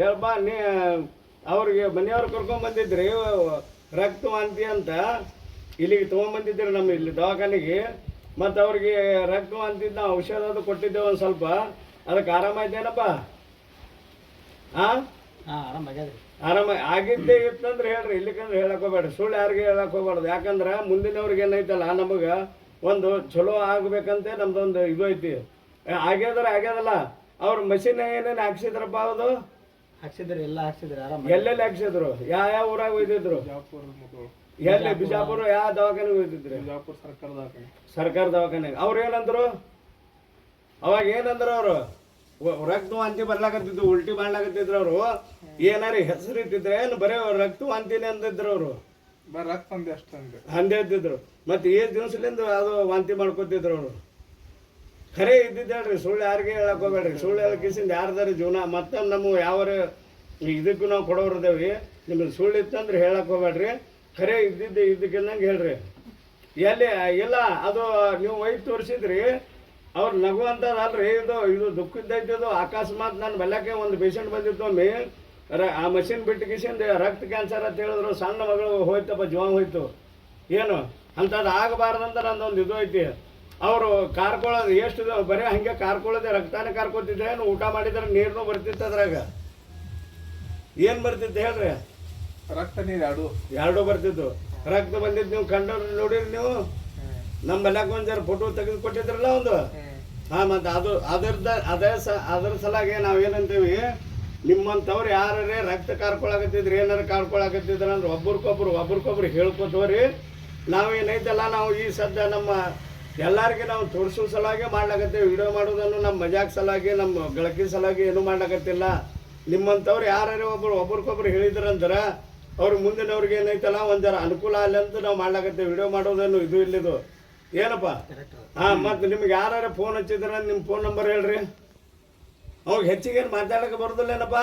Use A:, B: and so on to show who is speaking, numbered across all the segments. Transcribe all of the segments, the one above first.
A: ಹೇಳಪ್ಪ ನೀ ಅವ್ರಿಗೆ ಮನೆಯವ್ರು ಕರ್ಕೊಂಡ್ ಬಂದಿದ್ರಿ ರಕ್ತ ವಾಂತಿ ಅಂತ. ಇಲ್ಲಿಗೆ ತೊಗೊಂಬಂದಿದ್ರಿ ನಮ್ಮ ಇಲ್ಲಿ ದವಾಖಾನೆಗೆ. ಮತ್ತು ಅವ್ರಿಗೆ ರಕ್ತ ವಾಂತಿ ನಾವು ಔಷಧ ಅದು ಕೊಟ್ಟಿದ್ದೇವೆ ಒಂದು ಸ್ವಲ್ಪ. ಅದಕ್ಕೆ ಆರಾಮಾಯ್ತೇನಪ್ಪ ಹಾಂ
B: ಆರಾಮ
A: ಆಗಿದ್ದೇ ಇತ್ತಂದ್ರೆ ಹೇಳ್ರಿ ಇಲ್ಲಿಕಂದ್ರೆ ಹೇಳಕ್ ಹೋಗ್ಬೇಡ್ರಿ. ಸುಳ್ಳು ಯಾರಿಗೆ ಹೇಳಕ್ ಹೋಗ್ಬಾರ್ದು. ಯಾಕಂದ್ರೆ ಮುಂದಿನವ್ರಿಗೆ ಏನೈತಲ್ಲ ನಮಗೆ ಒಂದು ಚಲೋ ಆಗ್ಬೇಕಂತೆ ನಮ್ದೊಂದು ಇದು ಐತಿ. ಆಗ್ಯದ್ರ ಆಗ್ಯದಲ್ಲ. ಅವ್ರ ಮಷಿನ್ ಏನೇನು ಹಾಕ್ಸಿದ್ರಪ್ಪ ಅದು?
B: ಹಾಕ್ಸಿದ್ರಿ ಎಲ್ಲ ಹಾಕ್ಸಿದ್ರಿ ಆರಾಮ
A: ಎಲ್ಲೆಲ್ಲಿ ಹಾಕ್ಸಿದ್ರು? ಯಾವ ಯಾವ ಊರಾಗ ಒಯ್ದಿದ್ರು ಎಲ್ಲಿ? ಬಿಜಾಪುರ. ಯಾವ ದವಾಖಾನೆ ಒಯ್ದಿದ್ರು
C: ಬಿಜಾಪುರ ಸರ್ಕಾರ ದವಾಖಾನೆ.
A: ಸರ್ಕಾರ ದವಾಖಾನೆಗೆ. ಅವ್ರು ಏನಂದ್ರು? ಅವಾಗ ಏನಂದ್ರು ಅವರು? ರಕ್ತ ವಾಂತಿ ಬರ್ಲಾಕತ್ತಿದ್ರು ಉಲ್ಟಿ ಮಾಡ್ಲಾಕತ್ತಿದ್ರು ಅವರು. ಏನಾರ ಹೆಸರು ಇಟ್ಟಿದ್ರೆ ಏನು ಬರೇ ರಕ್ತ ವಾಂತಿನೇ ಅಂದಿದ್ರು ಅವರು.
C: ಬರೀ ರಕ್ತ ಅಂದೆ ಅಷ್ಟ ಅಂದೆ.
A: ಹಂದೆ ಇದ್ದಿದ್ರು ಮತ್ತೆ ಏಳು ದಿವಸಲಿಂದ ಅದು ವಾಂತಿ ಮಾಡ್ಕೊತಿದ್ರು ಅವರು. ಖರೆ ಇದ್ದಿದ್ದು ಹೇಳ್ರಿ, ಸುಳ್ಳು ಯಾರಿಗೆ ಹೇಳಕ್ ಹೋಗ್ಬೇಡ್ರಿ. ಸುಳ್ಳು ಹೇಳಕಿಸಿಂದ ಯಾರ್ದಾರು ಜೀವನ ಮತ್ತೆ ನಮ್ಮ ಯಾವ ಇದಕ್ಕೂ ನಾವು ಕೊಡೋರ್ದೇವಿ ನಿಮಗೆ ಸುಳ್ಳು ಇತ್ತಂದ್ರೆ ಹೇಳಕ್ ಹೋಗ್ಬೇಡ್ರಿ. ಖರೆ ಇದ್ದಿದ್ದು ಇದ್ದಕ್ಕಿನ್ನಂಗೆ ಹೇಳ್ರಿ. ಎಲ್ಲಿ, ಇಲ್ಲ, ಅದು ನೀವು ಒಯ್ದು ತೋರಿಸಿದ್ರಿ. ಅವ್ರು ನಗುವಂಥದ್ದಲ್ರಿ ಇದು ಇದು ದುಃಖ ಇದು ಅಕಸ್ಮಾತ್ ನನ್ನ ಬೆಲ್ಲಕ್ಕೆ ಒಂದು ಪೇಷಂಟ್ ಬಂದಿತ್ತು ಒಮ್ಮೆ. ಆ ಮಷಿನ್ ಬಿಟ್ಟು ಕಿಸಿಂದ ರಕ್ತ ಕ್ಯಾನ್ಸರ್ ಅಂತ ಹೇಳಿದ್ರು, ಸಣ್ಣ ಮಗಳು ಹೋಯ್ತಪ್ಪ ಜೀವ ಹೋಯ್ತು. ಏನು? ಅಂಥದ್ದು ಆಗಬಾರ್ದಂತ ನಂದೊಂದು ಇದು ಐತಿ. ಅವರು ಕಾರ್ಕೊಳ್ಳೋದು ಎಷ್ಟು ಬರೀ ಹಂಗೆ ಕಾರ್ಕೊಳ್ಳೋದೆ ರಕ್ತಾನೆ ಕಾರ್ಕೊತಿದ್ದೆ ಏನು ಊಟ ಮಾಡಿದ್ರೆ ನೀರನ್ನು ಬರ್ತಿತ್ತು ಅದ್ರಾಗ? ಏನು ಬರ್ತಿತ್ತು ಹೇಳ್ರಿ?
C: ರಕ್ತ ನೀರು ಎರಡು.
A: ಎರಡೂ ಬರ್ತಿತ್ತು. ರಕ್ತ ಬಂದಿದ್ದು ನೀವು ಕಂಡವ್ರು ನೋಡಿರಿ ನೀವು? ನಮ್ಮ ಬೆಲ್ಲಕ್ಕೆ ಒಂದು ಜರ ಫೋಟೋ ತೆಗೆದು ಕೊಟ್ಟಿದ್ರಲ್ಲ ಒಂದು? ಹಾಂ ಮತ್ತು ಅದು ಅದರದ ಅದೇ ಸ ಅದ್ರ ಸಲಾಗಿ ನಾವೇನಂತೀವಿ? ನಿಮ್ಮಂಥವ್ರು ಯಾರೇ ರಕ್ತ ಕಾರ್ಕೊಳಕತ್ತಿದ್ರು ಏನಾರು ಕಾರ್ಕೊಳಕತ್ತಿದ್ರ ಅಂದ್ರೆ ಒಬ್ರಿಗೊಬ್ರು ಒಬ್ರಿಗೊಬ್ರು ಹೇಳ್ಕೊತವ್ರಿ ನಾವೇನೈತಲ್ಲ ನಾವು ಈ ಸದ್ಯ ನಮ್ಮ ಎಲ್ಲರಿಗೆ ನಾವು ತೋರಿಸೋ ಸಲಾಗೆ ಮಾಡ್ಲಾಕತ್ತೇವೆ. ವಿಡಿಯೋ ಮಾಡೋದನ್ನು ನಮ್ಮ ಮಜಾಕ್ ಸಲಾಗಿ ನಮ್ಮ ಗಳಕಿ ಸಲಾಗಿ ಏನೂ ಮಾಡ್ಲಾಕತ್ತಿಲ್ಲ. ನಿಮ್ಮಂಥವ್ರು ಯಾರು ಒಬ್ರು ಒಬ್ರಿಗೊಬ್ರು ಹೇಳಿದ್ರಂದ್ರೆ ಅವ್ರ ಮುಂದಿನವ್ರಿಗೆ ಏನೈತಲ್ಲ ಒಂದರ ಅನುಕೂಲ ಅಲ್ಲ ಅಂತ ನಾವು ಮಾಡ್ಲಾಕತ್ತೇವೆ. ವಿಡಿಯೋ ಮಾಡೋದನ್ನು ಇದು ಇಲ್ಲಿದು. ಏನಪ್ಪ? ಹಾಂ ಮತ್ತು ನಿಮ್ಗೆ ಯಾರು ಫೋನ್ ಹಚ್ಚಿದ್ರ ನಿಮ್ಮ ಫೋನ್ ನಂಬರ್ ಹೇಳ್ರಿ. ಅವಾಗ ಹೆಚ್ಚಿಗೆ ಏನು ಮಾತಾಡಕ್ಕೆ
B: ಬರೋದಿಲ್ಲ ಏನಪ್ಪ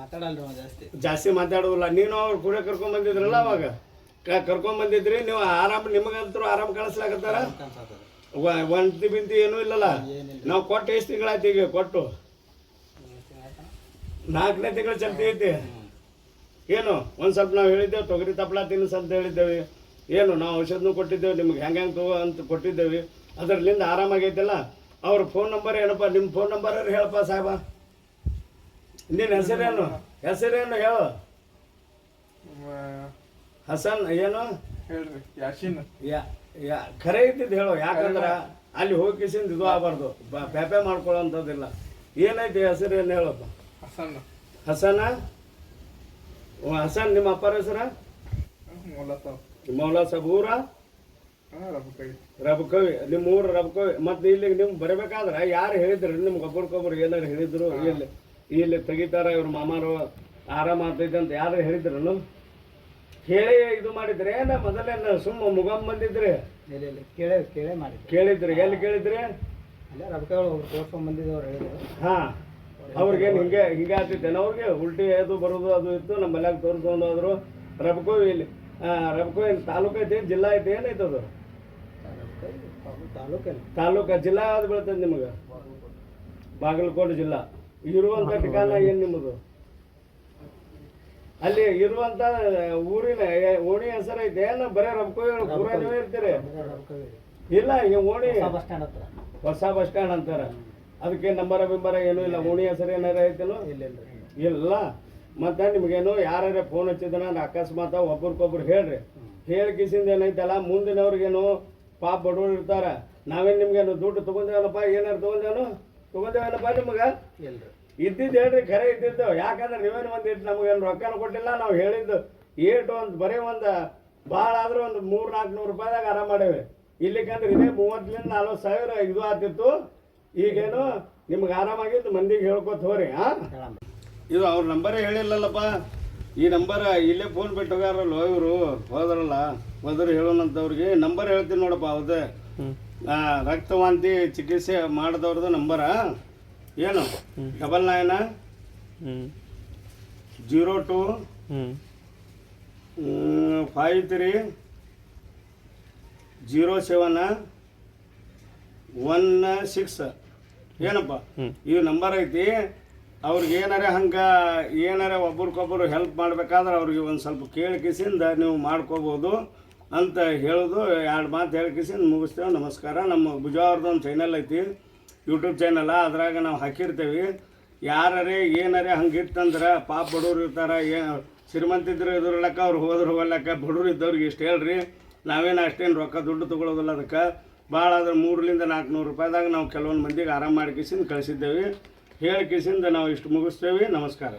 B: ಮಾತಾಡಲ್ಲ ಜಾಸ್ತಿ.
A: ಜಾಸ್ತಿ ಮಾತಾಡೋದಿಲ್ಲ. ನೀನು ಅವ್ರು ಕೂಡ ಕರ್ಕೊಂಡ್ಬಂದಿದ್ರಲ್ಲ ಅವಾಗ? ಕರ್ಕೊಂಡ್ ಬಂದಿದ್ರಿ ನೀವು ಆರಾಮ್ ನಿಮಗಂತರೂ ಆರಾಮ್ ಕಳಿಸ್ಲಾಕತ್ತಾರ? ಒಂಟಿ ಬಿಂತಿ ಏನೂ ಇಲ್ಲಲ್ಲ? ನಾವು ಕೊಟ್ಟು ಎಷ್ಟು ತಿಂಗಳಾಯ್ತು ಈಗ ಕೊಟ್ಟು? ನಾಲ್ಕನೇ ತಿಂಗಳು ಚಲ್ತಿ ಐತಿ. ಏನು? ಒಂದು ಸ್ವಲ್ಪ ನಾವು ಹೇಳಿದ್ದೇವೆ ತೊಗರಿ ತಪ್ಪಲ ತಿನ್ನಿಸ್ ಅಂತ ಹೇಳಿದ್ದೇವೆ. ಏನು? ನಾವು ಔಷಧನೂ ಕೊಟ್ಟಿದ್ದೇವೆ ನಿಮ್ಗೆ ಹೆಂಗೆ ಹೆಂಗೆ ತಗೋ ಅಂತ ಕೊಟ್ಟಿದ್ದೇವೆ. ಅದರಲ್ಲಿಂದ ಆರಾಮಾಗೈತಲ್ಲ ಅವ್ರ ಫೋನ್ ನಂಬರ್ ಏನಪ್ಪ? ನಿಮ್ಮ ಫೋನ್ ನಂಬರ್ ಹೇಳಪ್ಪ ಸಾಹೇಬ. ನಿನ್ನ ಹೆಸರೇನು? ಹೆಸರೇನು ಹೇಳು? ಹಸನ್ ಏನು?
C: ಹೇಳ್ರಿ ಯಾಶಿನ್.
A: ಯಾ ಯಾ ಖರೆ ಇದ್ದಿದ್ದು ಹೇಳು ಯಾಕಂದ್ರೆ ಅಲ್ಲಿ ಹೋಗಿ ಕಿಸಿಂದ ಇದು ಆಗಬಾರ್ದು. ಪ್ಯಾಪೆ ಮಾಡ್ಕೊಳ್ಳೋಂಥದ್ದಿಲ್ಲ. ಏನೈತಿ ಹೆಸರು ಏನು ಹೇಳಪ್ಪ?
C: ಹಸನ್.
A: ಹಸನ? ಓ, ಹಸನ್ ನಿಮ್ಮ ಅಪ್ಪರ ಹೆಸರ? ಮೌಲಾ ಸಬೂರ
C: ಹಾಂ ರಬಕೈ
A: ರಬಕವಿ ನಿಮ್ಮ ಊರು ರಬಕವಿ ಮತ್ತೆ ಇಲ್ಲಿಗೆ ನಿಮ್ಗೆ ಬರಬೇಕಾದ್ರೆ ಯಾರು ಹೇಳಿದ್ರು? ನಿಮ್ಗೆ ಒಬ್ಬರಿಗೊಬ್ಬರು ಏನಾರು ಹೇಳಿದ್ರು? ಇಲ್ಲಿ ಇಲ್ಲಿ ತೆಗಿತಾರ ಇವ್ರ ಮಾಮಾರು ಆರಾಮ ಆಗ್ತೈತೆ ಅಂತ ಯಾರು ಹೇಳಿದ್ರು ಹೇಳಿ ಇದು ಮಾಡಿದ್ರೆ ನಾ ಮೊದಲೇನ ಸುಮ್ಮ ಮುಗಮ್ ಬಂದಿದ್ರೆ?
B: ಇಲ್ಲ ಇಲ್ಲ ಕೇಳೇ ಕೇಳೇ ಮಾಡಿ
A: ಕೇಳಿದ್ರಿ ಎಲ್ಲಿ ಕೇಳಿದ್ರೆ?
B: ಅಲ್ಲೇ ರೊಕ್ಕಗಳು ಒಬ್ರು ತೋರ್ಸ್ಕೊಂಡ್ ಬಂದಿದ್ದು ಅವ್ರು ಹೇಳಿದ್ರು
A: ಹಾ ಅವ್ರಿಗೇನು ಹಿಂಗೆ ಹಿಂಗೆ ಆಗ್ತಿದ್ದೆ ಅವ್ರಿಗೆ? ಉಲ್ಟಿ ಅದು ಬರೋದು ಅದು ಇತ್ತು ನಮ್ಮ ಮನೆಯಾಗ ತೋರಿಸ್ಕೊಂಡು ಹೋದ್ರು ರಬಕೋ ಇಲ್ಲಿ ರಬಕೋ ಇಲ್ಲಿ ತಾಲೂಕು ಐತಿ ಜಿಲ್ಲಾ ಐತಿ ಏನೈತೆ ಅದು?
B: ತಾಲೂಕಲ್ಲಿ
A: ತಾಲೂಕ ಜಿಲ್ಲಾ ಅದು ಬೀಳ್ತದೆ ನಿಮಗೆ? ಬಾಗಲಕೋಟೆ ಜಿಲ್ಲಾ. ಇರುವಂಥ ಠಿಕಾಣ ಏನು ನಿಮ್ಮದು? ಅಲ್ಲಿ ಇರುವಂತ ಊರಿನ ಓಣಿ ಹೆಸರು ಐತೆ ಏನು ಬರೇ ರಬಕೋ ಪೂರ ನೀವೇ ಇರ್ತೀರಿ? ಇಲ್ಲ ಈ ಓಣಿ.
B: ಬಸ್ ಸ್ಟ್ಯಾಂಡ್ ಹತ್ರ.
A: ಹೊಸ ಬಸ್ ಸ್ಟ್ಯಾಂಡ್ ಅಂತಾರ. ಅದಕ್ಕೆ ನಂಬರ ಬಿಂಬರ ಏನೂ ಇಲ್ಲ. ಓಣಿ ಹೆಸರು ಏನಾರ ಐತೇನೋ?
B: ಇಲ್ಲ
A: ಮತ್ತೆ ನಿಮಗೇನು ಯಾರ್ಯಾರ ಫೋನ್ ಹಚ್ಚಿದ್ರೆ ಅಕಸ್ಮಾತ್ ಒಬ್ರಿಗೊಬ್ರು ಹೇಳ್ರಿ. ಹೇಳಿ ಕಿಸಿಂದ ಏನೈತಲ್ಲ ಮುಂದಿನವ್ರಿಗೇನು ಪಾಪ ಬಡವರು ಇರ್ತಾರ. ನಾವೇನು ನಿಮ್ಗೇನು ದುಡ್ಡು ತೊಗೊಂಡೇವಲ್ಲಪ್ಪ? ಏನಾರು ತೊಗೊಂಡೇನು ತೊಗೊಂಡೇವನಪ್ಪ ನಿಮ್ಗೆ?
B: ಇಲ್ರಿ
A: ಇದ್ದಿದ್ದು ಹೇಳ್ರಿ ಖರೆ ಇದ್ದಿದ್ದು. ಯಾಕಂದ್ರೆ ನೀವೇನು ಒಂದು ಇಟ್ಟು ನಮಗೇನು ರೊಕ್ಕನ ಕೊಟ್ಟಿಲ್ಲ ನಾವು ಹೇಳಿದ್ದು ಏಟು ಒಂದು ಬರೀ ಒಂದು ಭಾಳ ಆದ್ರೆ ಒಂದು ಮೂರು ನಾಲ್ಕು ನೂರು ರೂಪಾಯಿದಾಗ ಆರಾಮ ಮಾಡೇವೆ. ಇಲ್ಲಿಕಂದ್ರೆ ಇದೇ ಮೂವತ್ತರಿಂದ ನಲ್ವತ್ತು ಸಾವಿರ ಇದು ಆಗ್ತಿತ್ತು. ಈಗೇನು ನಿಮ್ಗೆ ಆರಾಮಾಗಿದ್ದು ಮಂದಿಗೆ ಹೇಳ್ಕೊತ ಹೋರಿ ಹಾಂ? ಇದು ಅವ್ರ ನಂಬರೇ ಹೇಳಿಲ್ಲಲ್ಲಪ್ಪ. ಈ ನಂಬರ್ ಇಲ್ಲೇ ಫೋನ್ ಬಿಟ್ಟು ಹೋಗ್ಯಾರಲ್ಲ ಇವರು ಹೋದ್ರಲ್ಲ ಹೋದ್ರು ಹೇಳೋಣಂತವ್ರಿಗೆ. ನಂಬರ್ ಹೇಳ್ತೀನಿ ನೋಡಪ್ಪ ಅವ್ರದ್ದು ರಕ್ತವಾಂತಿ ಚಿಕಿತ್ಸೆ ಮಾಡಿದವ್ರದ್ದು ನಂಬರ. ಏನು? Double nine zero two five three zero seven one six ಏನಪ್ಪ? ಈ ನಂಬರ್ ಐತಿ. ಅವ್ರಿಗೆ ಏನಾರ ಹಂಗೆ ಏನಾರ ಒಬ್ರಿಗೊಬ್ರು ಹೆಲ್ಪ್ ಮಾಡ್ಬೇಕಾದ್ರೆ ಅವ್ರಿಗೆ ಒಂದು ಸ್ವಲ್ಪ ಕೇಳಿ ಕಿಸಿಂದ ನೀವು ಮಾಡ್ಕೋಬೋದು ಅಂತ ಹೇಳೋದು. ಎರಡು ಮಾತು ಹೇಳಿ ಕಿಸಿಂದ ಮುಗಿಸ್ತೇವೆ. ನಮಸ್ಕಾರ. ನಮ್ಮ ಭುಜವಾರದ ಒಂದು ಚಾನಲ್ ಐತಿ. ಯೂಟ್ಯೂಬ್ ಚಾನಲ್ಲ ಅದ್ರಾಗ ನಾವು ಹಾಕಿರ್ತೇವೆ. ಯಾರೇ ಏನಾರೇ ಹಂಗೆ ಇತ್ತಂದ್ರೆ ಪಾಪ ಬಡವ್ರು ಇರ್ತಾರೆ, ಏ ಶ್ರೀಮಂತಿದ್ರು ಇದ್ರಲಕ್ಕ ಅವ್ರು ಹೋದ್ರೆ ಹೋಗ್ಲಕ್ಕ ಬಡವ್ರು ಇದ್ದವ್ರಿಗೆ ಇಷ್ಟು ಹೇಳ್ರಿ. ನಾವೇನು ಅಷ್ಟೇನು ರೊಕ್ಕ ದುಡ್ಡು ತೊಗೊಳೋದಿಲ್ಲ ಅದಕ್ಕೆ. ಭಾಳ ಆದ್ರೆ ಮೂರರಿಂದ ನಾಲ್ಕುನೂರು ರೂಪಾಯಿದಾಗ ನಾವು ಕೆಲವೊಂದು ಮಂದಿಗೆ ಆರಾಮ ಮಾಡಿ ಕಿಸಿಂದ ಕಳಿಸಿದ್ದೇವೆ. ಹೇಳಿ ಕಿಸಿಂದ ನಾವು ಇಷ್ಟು ಮುಗಿಸ್ತೇವೆ. ನಮಸ್ಕಾರ.